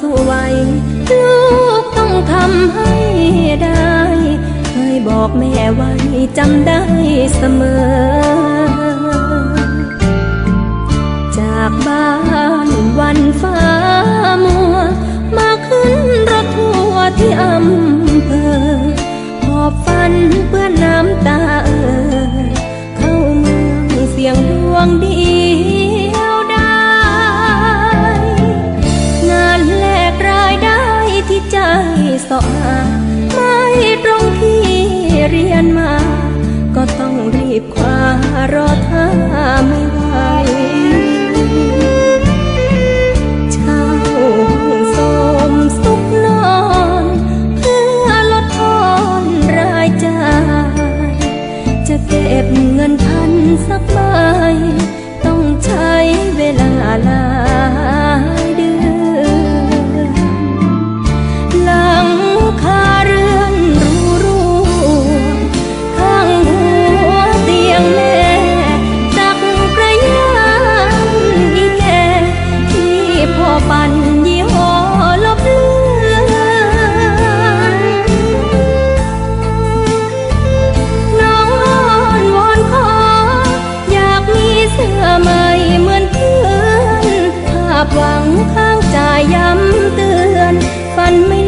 สวยลูกต้องทำให้ได้เคยบอกแม่ไว้จำได้เสมอ จากบ้านวันฟ้ามัว มาขึ้นรถทัวร์ที่อำเภอหอบฟันเพื่อน้ำตาเออเข้าเมืองเสียงดวงดี สอ ย้ำเตือน ฝันไม่